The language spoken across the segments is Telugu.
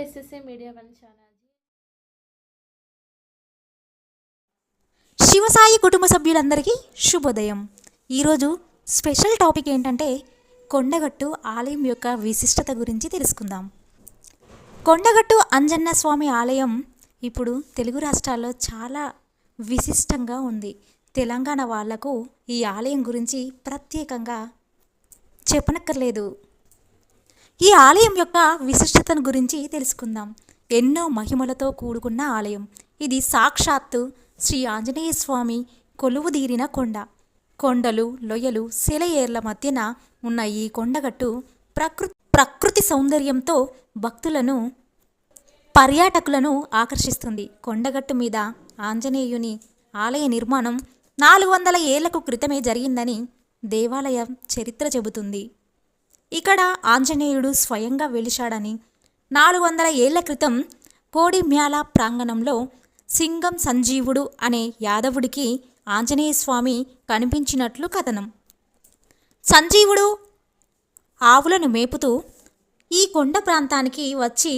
SSA media one channel Shivasai కుటుంబ సభ్యులందరికీ శుభోదయం. ఈరోజు స్పెషల్ టాపిక్ ఏంటంటే కొండగట్టు ఆలయం యొక్క విశిష్టత గురించి తెలుసుకుందాం. కొండగట్టు అంజన్న స్వామి ఆలయం ఇప్పుడు తెలుగు రాష్ట్రాల్లో చాలా విశిష్టంగా ఉంది. తెలంగాణ వాళ్ళకు ఈ ఆలయం గురించి ప్రత్యేకంగా చెప్పనక్కర్లేదు. ఈ ఆలయం యొక్క విశిష్టతను గురించి తెలుసుకుందాం. ఎన్నో మహిమలతో కూడుకున్న ఆలయం. ఇది సాక్షాత్తు శ్రీ ఆంజనేయ స్వామి కొలువుదీరిన కొండ. కొండలు లొయలు సెలయేర్ల మధ్యన ఉన్న ఈ కొండగట్టు ప్రకృతి ప్రకృతి సౌందర్యంతో భక్తులను పర్యాటకులను ఆకర్షిస్తుంది. కొండగట్టు మీద ఆంజనేయుని ఆలయ నిర్మాణం నాలుగు వందల ఏళ్ళకు క్రితమే జరిగిందని దేవాలయం చరిత్ర చెబుతుంది. ఇక్కడ ఆంజనేయుడు స్వయంగా వెలిశాడని నాలుగు వందల ఏళ్ళ క్రితం కోడిమ్యాల ప్రాంగణంలో సింగం సంజీవుడు అనే యాదవుడికి ఆంజనేయ స్వామి కనిపించినట్లు కథనం. సంజీవుడు ఆవులను మేపుతూ ఈ కొండ ప్రాంతానికి వచ్చి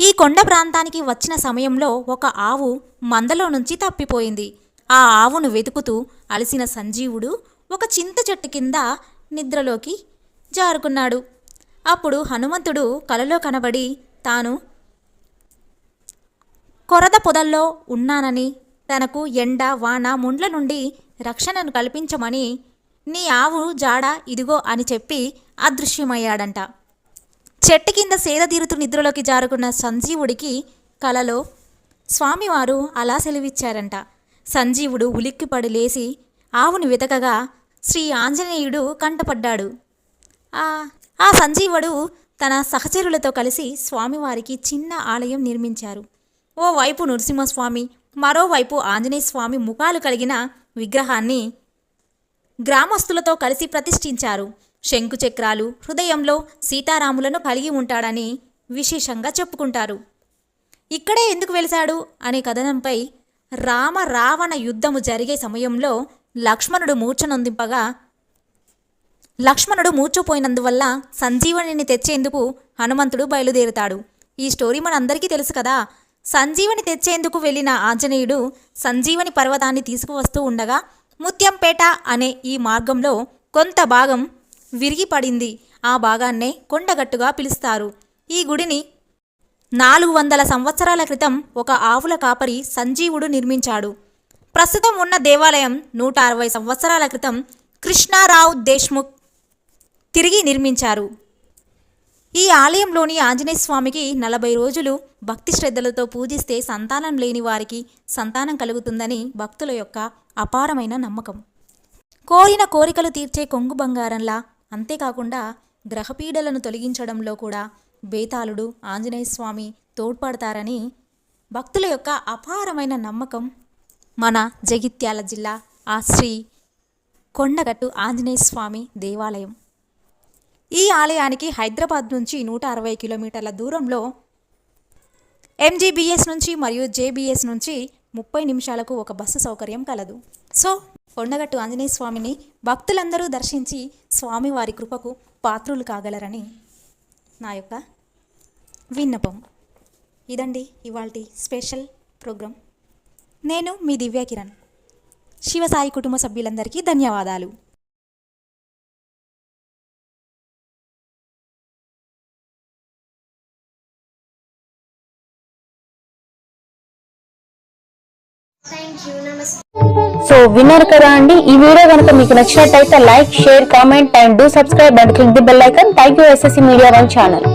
ఈ కొండ ప్రాంతానికి వచ్చిన సమయంలో ఒక ఆవు మందలో నుంచి తప్పిపోయింది. ఆ ఆవును వెతుకుతూ అలసిన సంజీవుడు ఒక చింత చెట్టు కింద నిద్రలోకి జారుకున్నాడు. అప్పుడు హనుమంతుడు కలలో కనబడి తాను కొరద పొదల్లో ఉన్నానని తనకు ఎండ వాన ముండ్ల నుండి రక్షణను కల్పించమని నీ ఆవు జాడ ఇదిగో అని చెప్పి అదృశ్యమయ్యాడంట. చెట్టు కింద సేద తీరుతూ నిద్రలోకి జారుకున్న సంజీవుడికి కలలో స్వామివారు అలా సెలవిచ్చారంట. సంజీవుడు ఉలిక్కిపడి లేచి ఆవును వెతకగా శ్రీ ఆంజనేయుడు కంటపడ్డాడు. ఆ ఆ సంజీవుడు తన సహచరులతో కలిసి స్వామివారికి చిన్న ఆలయం నిర్మించారు. ఓవైపు నృసింహస్వామి మరోవైపు ఆంజనేయ స్వామి ముఖాలు కలిగిన విగ్రహాన్ని గ్రామస్తులతో కలిసి ప్రతిష్ఠించారు. శంకుచక్రాలు హృదయంలో సీతారాములను కలిగి ఉంటాడని విశేషంగా చెప్పుకుంటారు. ఇక్కడే ఎందుకు వెలిశాడు అనే కథనంపై రామ రావణ యుద్ధము జరిగే సమయంలో లక్ష్మణుడు మూర్ఛనొందింపగా లక్ష్మణుడు మూర్చపోయినందువల్ల సంజీవనిని తెచ్చేందుకు హనుమంతుడు బయలుదేరుతాడు. ఈ స్టోరీ మనందరికీ తెలుసు కదా. సంజీవని తెచ్చేందుకు వెళ్ళిన ఆంజనేయుడు సంజీవని పర్వతాన్ని తీసుకువస్తూ ఉండగా ముత్యంపేట అనే ఈ మార్గంలో కొంత భాగం విరిగిపడింది. ఆ భాగాన్నే కొండగట్టుగా పిలుస్తారు. ఈ గుడిని నాలుగు వందల సంవత్సరాల క్రితం ఒక ఆవుల కాపరి సంజీవుడు నిర్మించాడు. ప్రస్తుతం ఉన్న దేవాలయం నూట అరవై సంవత్సరాల క్రితం కృష్ణారావు దేశ్ముఖ్ తిరిగి నిర్మించారు. ఈ ఆలయంలోని ఆంజనేయ స్వామికి నలభై రోజులు భక్తి శ్రద్ధలతో పూజిస్తే సంతానం లేని వారికి సంతానం కలుగుతుందని భక్తుల యొక్క అపారమైన నమ్మకం. కోరిన కోరికలు తీర్చే కొంగు బంగారంలా అంతేకాకుండా గ్రహపీడలను తొలగించడంలో కూడా బేతాళుడు ఆంజనేయ స్వామి తోడ్పడతారని భక్తుల యొక్క అపారమైన నమ్మకం మన జగిత్యాల జిల్లా ఆ శ్రీ కొండగట్టు ఆంజనేయ స్వామి దేవాలయం. ఈ ఆలయానికి హైదరాబాద్ నుంచి నూట అరవై కిలోమీటర్ల దూరంలో ఎంజీబీఎస్ నుంచి మరియు జేబీఎస్ నుంచి ముప్పై నిమిషాలకు ఒక బస్సు సౌకర్యం కలదు. సో కొండగట్టు ఆంజనేయ స్వామిని భక్తులందరూ దర్శించి స్వామివారి కృపకు పాత్రులు కాగలరని నా యొక్క విన్నపం. ఇదండి ఇవాళ స్పెషల్ ప్రోగ్రాం. నేను మీ దివ్య కిరణ్. శివసాయి కుటుంబ సభ్యులందరికీ ధన్యవాదాలు. సో విన్నారు కదా అండి ఈ వీడియో కనుక మీకు నచ్చినట్టయితే like share comment and do subscribe and click the bell icon. Thank you SSC media one channel.